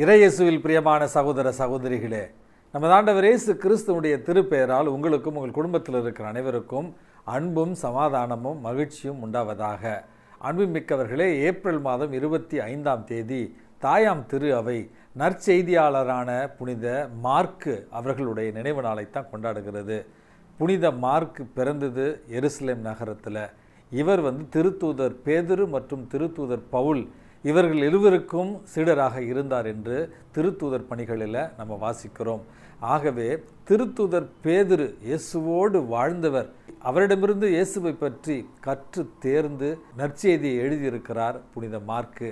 இறையேசுவில் பிரியமான சகோதர சகோதரிகளே நம்ம ஆண்டவர் இயேசு கிறிஸ்துவனுடைய திருப்பெயரால் உங்களுக்கும் உங்கள் குடும்பத்தில் இருக்கிற அனைவருக்கும் அன்பும் சமாதானமும் மகிழ்ச்சியும் உண்டாவதாக. அன்புமிக்கவர்களே ஏப்ரல் மாதம் இருபத்தி ஐந்தாம் தேதி தாயாம் திரு அவை நற்செய்தியாளரான புனித மார்க்கு அவர்களுடைய நினைவு நாளைத்தான் கொண்டாடுகிறது. புனித மார்க் பிறந்தது எருசலேம் நகரத்தில். இவர் வந்து திருத்தூதர் பேதுரு மற்றும் திருத்தூதர் பவுல் இவர்கள் இருவருக்கும் சீடராக இருந்தார் என்று திருத்தூதர் பணிகளில் நம்ம வாசிக்கிறோம். ஆகவே திருத்தூதர் பேதுரு இயேசுவோடு வாழ்ந்தவர். அவரிடமிருந்து இயேசுவை பற்றி கற்று தேர்ந்து நற்செய்தியை எழுதியிருக்கிறார் புனித மார்க்கு.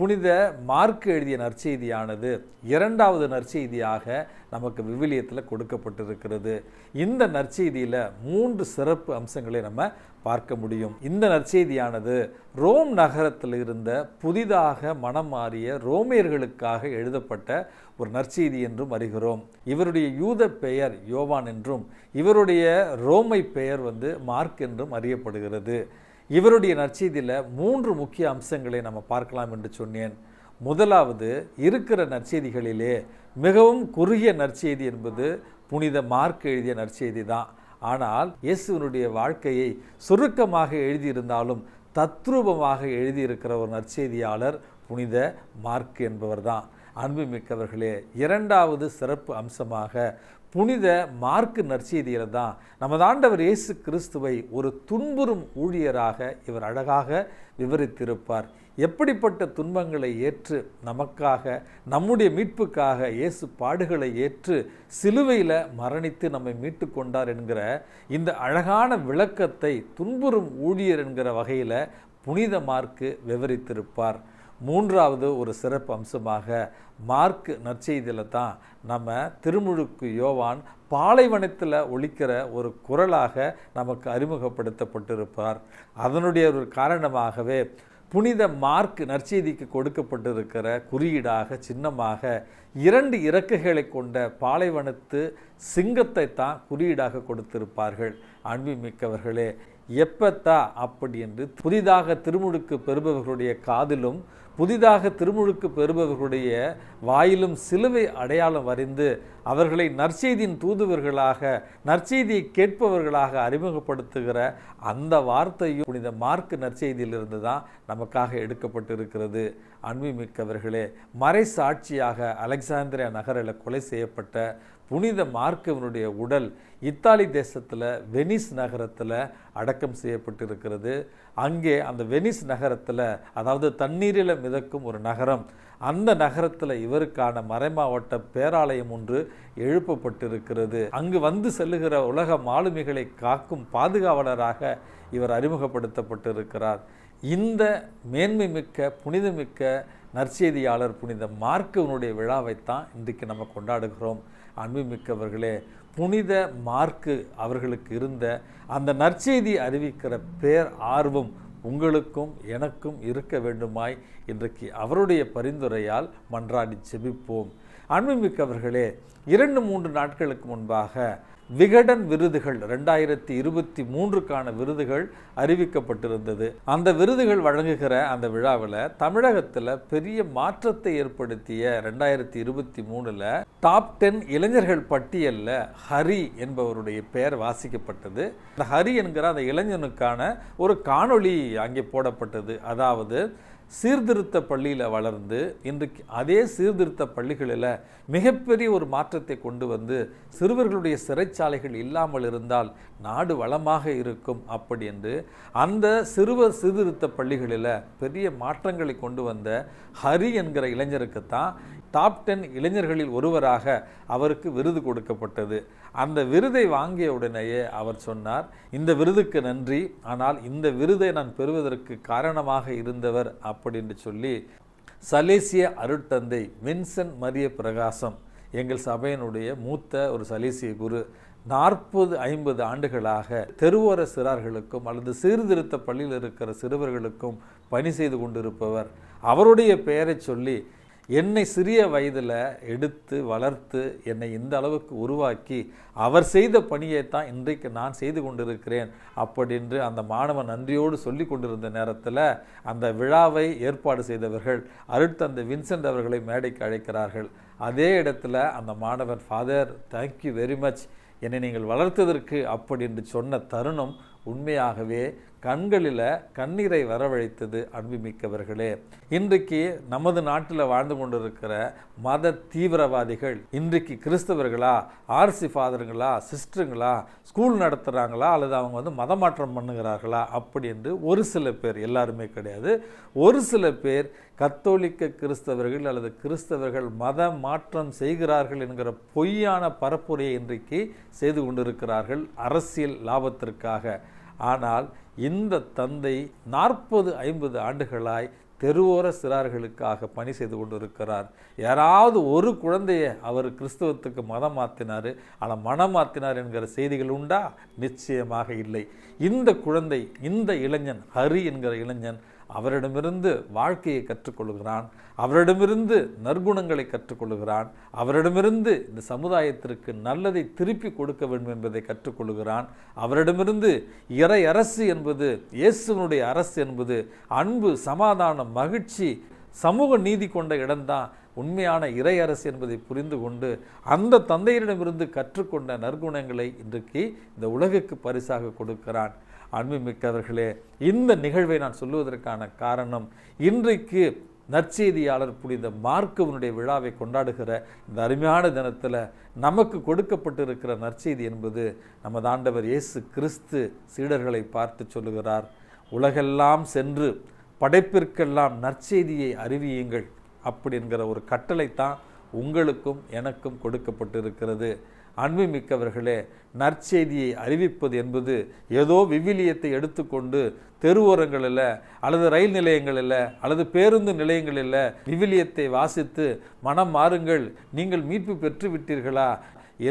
புனித மார்க் எழுதிய நற்செய்தியானது இரண்டாவது நற்செய்தியாக நமக்கு விவிலியத்தில் கொடுக்கப்பட்டிருக்கிறது. இந்த நற்செய்தியில் மூன்று சிறப்பு அம்சங்களை நம்ம பார்க்க முடியும். இந்த நற்செய்தியானது ரோம் நகரத்தில் இருந்த புதிதாக மனம் மாறிய ரோமியர்களுக்காக எழுதப்பட்ட ஒரு நற்செய்தி என்றும் அறிகிறோம். இவருடைய யூத பெயர் யோவான் என்றும் இவருடைய ரோமை பெயர் வந்து மார்க் என்றும் அறியப்படுகிறது. இவருடைய நற்செய்தியில் மூன்று முக்கிய அம்சங்களை நம்ம பார்க்கலாம் என்று சொன்னேன். முதலாவது இருக்கிற நற்செய்திகளிலே மிகவும் குறுகிய நற்செய்தி என்பது புனித மார்க் எழுதிய நற்செய்தி தான். ஆனால் இயேசுவனுடைய வாழ்க்கையை சுருக்கமாக எழுதியிருந்தாலும் தத்ரூபமாக எழுதியிருக்கிற ஒரு நற்செய்தியாளர் புனித மார்க் என்பவர் தான். அன்புமிக்கவர்களே இரண்டாவது சிறப்பு அம்சமாக புனித மார்க்கு நற்செய்தியில் தான் நமது ஆண்டவர் இயேசு கிறிஸ்துவை ஒரு துன்புறும் ஊழியராக இவர் அழகாக விவரித்திருப்பார். எப்படிப்பட்ட துன்பங்களை ஏற்று நமக்காக நம்முடைய மீட்புக்காக இயேசு பாடுகளை ஏற்று சிலுவையில் மரணித்து நம்மை மீட்டு கொண்டார் என்கிற இந்த அழகான விளக்கத்தை துன்புறும் ஊழியர் என்கிற வகையில் புனித மார்க்கு விவரித்திருப்பார். மூன்றாவது ஒரு சிறப்பு அம்சமாக மார்க் நற்செய்தியில் தான் நம்ம திருமுழுக்கு யோவான் பாலைவனத்தில் ஒழிக்கிற ஒரு குரலாக நமக்கு அறிமுகப்படுத்தப்பட்டிருப்பார். அதனுடைய ஒரு காரணமாகவே புனித மார்க் நற்செய்திக்கு கொடுக்கப்பட்டிருக்கிற குறியீடாக சின்னமாக இரண்டு இறக்குகளை கொண்ட பாலைவனத்து சிங்கத்தை தான் குறியீடாக கொடுத்திருப்பார்கள். அன்புமிக்கவர்களே எப்பத்தா அப்படி என்று புதிதாக திருமுழுக்கு பெறுபவர்களுடைய காதிலும் புதிதாக திருமுழுக்கு பெறுபவர்களுடைய வாயிலும் சிலுவை அடையாளம் வரைந்து அவர்களை நற்செய்தியின் தூதுவர்களாக நற்செய்தியை கேட்பவர்களாக அறிமுகப்படுத்துகிற அந்த வார்த்தையும் புனித மார்க் நற்செய்தியிலிருந்து தான் நமக்காக எடுக்கப்பட்டிருக்கிறது. அன்புமிக்கவர்களே மறை சாட்சியாக அலெக்சாந்திரியா நகரில் கொலை செய்யப்பட்ட புனித மார்க்கவனுடைய உடல் இத்தாலி தேசத்தில் வெனிஸ் நகரத்தில் அடக்கம் செய்யப்பட்டிருக்கிறது. அங்கே அந்த வெனிஸ் நகரத்தில் அதாவது தண்ணீரில் மிதக்கும் ஒரு நகரம் அந்த நகரத்தில் இவருக்கான மறைமாவட்ட பேராலயம் ஒன்று எழுப்பப்பட்டிருக்கிறது. அங்கு வந்து செல்லுகிற உலக மாலுமிகளை காக்கும் பாதுகாவலராக இவர் அறிமுகப்படுத்தப்பட்டிருக்கிறார். இந்த மேன்மை மிக்க புனிதமிக்க நற்செய்தியாளர் புனித மார்க்கவனுடைய விழாவைத்தான் இன்றைக்கு நம்ம கொண்டாடுகிறோம். அன்புமிக்கவர்களே புனித மார்க்கு அவர்களுக்கு இருந்த அந்த நற்செய்தி அறிவிக்கிற பேர் ஆர்வம் உங்களுக்கும் எனக்கும் இருக்க வேண்டுமாய் இன்றைக்கு அவருடைய பரிந்துரையால் மன்றாடி செபிப்போம். அன்புமிக்கவர்களே இரண்டு மூன்று நாட்களுக்கு முன்பாக விகடன் விருதுகள் ரெண்டாயிரத்தி இருபத்தி மூன்றுக்கான விருதுகள் அறிவிக்கப்பட்டிருந்தது. அந்த விருதுகள் வழங்குகிற அந்த விழாவில் தமிழகத்தில் பெரிய மாற்றத்தை ஏற்படுத்திய ரெண்டாயிரத்தி இருபத்தி மூணில் டாப் டென் இளைஞர்கள் பட்டியலில் ஹரி என்பவருடைய பெயர் வாசிக்கப்பட்டது. அந்த ஹரி என்கிற அந்த இளைஞனுக்கான ஒரு காணொளி அங்கே போடப்பட்டது. அதாவது சீர்திருத்த பள்ளியில் வளர்ந்து இன்றைக்கு அதே சீர்திருத்த பள்ளிகளில் மிகப்பெரிய ஒரு மாற்றத்தை கொண்டு வந்து சிறுவர்களுடைய சிறைச்சாலைகள் இல்லாமல் இருந்தால் நாடு வளமாக இருக்கும் அப்படி என்று அந்த சிறுவர் சீர்திருத்த பள்ளிகளில் பெரிய மாற்றங்களை கொண்டு வந்த ஹரி என்கிற இளைஞருக்குத்தான் டாப் டென் இளைஞர்களில் ஒருவராக அவருக்கு விருது கொடுக்கப்பட்டது. அந்த விருதை வாங்கிய உடனேயே அவர் சொன்னார் இந்த விருதுக்கு நன்றி ஆனால் இந்த விருதை நான் பெறுவதற்கு காரணமாக இருந்தவர் அப்படின்னு சொல்லி சலேசிய அருட்தந்தை வின்சென்ட் மரிய பிரகாசம் எங்கள் சபையினுடைய மூத்த ஒரு சலேசிய குரு நாற்பது ஐம்பது ஆண்டுகளாக தெருவோர சிறார்களுக்கும் அல்லது சீர்திருத்த பள்ளியில் இருக்கிற சிறுவர்களுக்கும் பணி செய்து கொண்டிருப்பவர். அவருடைய பெயரை சொல்லி என்னை சிறிய வயதில் எடுத்து வளர்த்து என்னை இந்த அளவுக்கு உருவாக்கி அவர் செய்த பணியை தான் இன்றைக்கு நான் செய்து கொண்டிருக்கிறேன் அப்படின்று அந்த மாணவன் நன்றியோடு சொல்லி கொண்டிருந்த நேரத்தில் அந்த விழாவை ஏற்பாடு செய்தவர்கள் அருட்தந்தை வின்சென்ட் அவர்களை மேடைக்கு அழைக்கிறார்கள். அதே இடத்துல அந்த மாணவன் ஃபாதர் தேங்க்யூ வெரி மச் என்னை நீங்கள் வளர்த்ததற்கு அப்படி என்று சொன்ன தருணம் உண்மையாகவே கண்களில் கண்ணீரை வரவழைத்தது அன்புமிக்கவர்களே. இன்றைக்கு நமது நாட்டில் வாழ்ந்து கொண்டிருக்கிற மத தீவிரவாதிகள் இன்றைக்கு கிறிஸ்தவர்களா ஆர்சி ஃபாதருங்களா சிஸ்டருங்களா ஸ்கூல் நடத்துகிறாங்களா அல்லது அவங்க வந்து மதமாற்றம் பண்ணுகிறார்களா அப்படி என்று ஒரு சில பேர் எல்லாருமே கிடையாது. ஒரு சில பேர் கத்தோலிக்க கிறிஸ்தவர்கள் அல்லது கிறிஸ்தவர்கள் மத மாற்றம் செய்கிறார்கள் என்கிற பொய்யான பரப்புரையை இன்றைக்கு செய்து கொண்டிருக்கிறார்கள் அரசியல் லாபத்திற்காக. ஆனால் இந்த தந்தை நாற்பது ஐம்பது ஆண்டுகளாய் தெருவோர சிறார்களுக்காக பணி செய்து கொண்டிருக்கிறார். யாராவது ஒரு குழந்தைய அவர் கிறிஸ்தவத்துக்கு மதம் மாற்றினார் ஆனால் மனம் மாற்றினார் என்கிற செய்திகள் உண்டா? நிச்சயமாக இல்லை. இந்த குழந்தை இந்த இளைஞன் ஹரி என்கிற இளைஞன் அவரிடமிருந்து வாழ்க்கையை கற்றுக்கொள்கிறான். அவரிடமிருந்து நற்குணங்களை கற்றுக்கொள்கிறான். அவரிடமிருந்து இந்த சமுதாயத்திற்கு நல்லதை திருப்பி கொடுக்க வேண்டும் என்பதை கற்றுக்கொள்கிறான். அவரிடமிருந்து இறை அரசு என்பது இயேசுவனுடைய அரசு என்பது அன்பு சமாதானம் மகிழ்ச்சி சமூக நீதி கொண்ட இடம்தான். உண்மையான இறை அரசு என்பதை புரிந்து கொண்டு அந்த தந்தையரிடமிருந்து கற்றுக்கொண்ட நற்குணங்களை இன்றைக்கு இந்த உலகுக்கு பரிசாக கொடுக்கிறான். அன்புமிக்கவர்களே இந்த நிகழ்வை நான் சொல்லுவதற்கான காரணம் இன்றைக்கு நற்செய்தியாளர் புனித மார்க்கவனுடைய விழாவை கொண்டாடுகிற இந்த அருமையான தினத்தில் நமக்கு கொடுக்கப்பட்டிருக்கிற நற்செய்தி என்பது நமது ஆண்டவர் இயேசு கிறிஸ்து சீடர்களை பார்த்து சொல்லுகிறார். உலகெல்லாம் சென்று படைப்பிற்கெல்லாம் நற்செய்தியை அறிவியுங்கள். அப்படி என்கிற ஒரு கட்டளைத்தான் உங்களுக்கும் எனக்கும் கொடுக்கப்பட்டிருக்கிறது. அன்புமிக்கவர்களே நற்செய்தியை அறிவிப்பது என்பது ஏதோ விவிலியத்தை எடுத்துக்கொண்டு தெருவோரங்களில் அல்லது ரயில் நிலையங்களில் அல்லது பேருந்து நிலையங்களில் விவிலியத்தை வாசித்து மனம் மாறுங்கள் நீங்கள் மீட்பு பெற்று விட்டீர்களா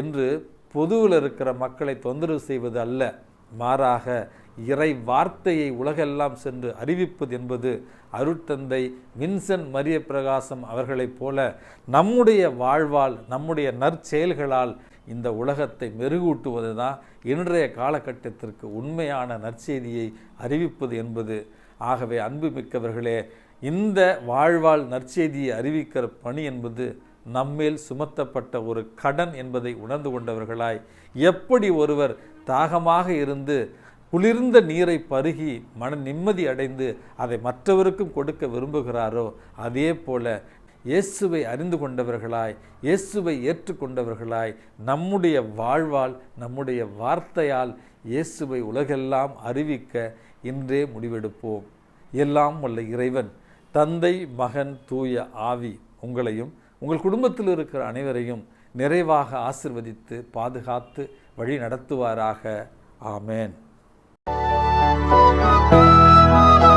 என்று பொதுவில் இருக்கிற மக்களை தொந்தரவு செய்வது அல்ல. மாறாக இறை வார்த்தையை உலகெல்லாம் சென்று அறிவிப்பது என்பது அருட்தந்தை வின்சென்ட் மரிய பிரகாசம் அவர்களைப் போல நம்முடைய வாழ்வால் நம்முடைய நற்செயல்களால் இந்த உலகத்தை மெருகூட்டுவது தான் இன்றைய காலகட்டத்திற்கு உண்மையான நற்செய்தியை அறிவிப்பது என்பது. ஆகவே அன்புமிக்கவர்களே இந்த வாழ்வால் நற்செய்தியை அறிவிக்கிற பணி என்பது நம்மேல் சுமத்தப்பட்ட ஒரு கடன் என்பதை உணர்ந்து கொண்டவர்களாய் எப்படி ஒருவர் தாகமாக இருந்து குளிர்ந்த நீரை பருகி மன நிம்மதி அடைந்து அதை மற்றவருக்கும் கொடுக்க விரும்புகிறாரோ அதே போல இயேசுவை அறிந்து கொண்டவர்களாய் இயேசுவை ஏற்றுக்கொண்டவர்களாய் நம்முடைய வாழ்வால் நம்முடைய வார்த்தையால் இயேசுவை உலகெல்லாம் அறிவிக்க இன்றே முடிவெடுப்போம். எல்லாம் வல்ல இறைவன் தந்தை மகன் தூய ஆவி உங்களையும் உங்கள் குடும்பத்தில் இருக்கிற அனைவரையும் நிறைவாக ஆசிர்வதித்து பாதுகாத்து வழி நடத்துவாராக. ஆமேன். Thank you.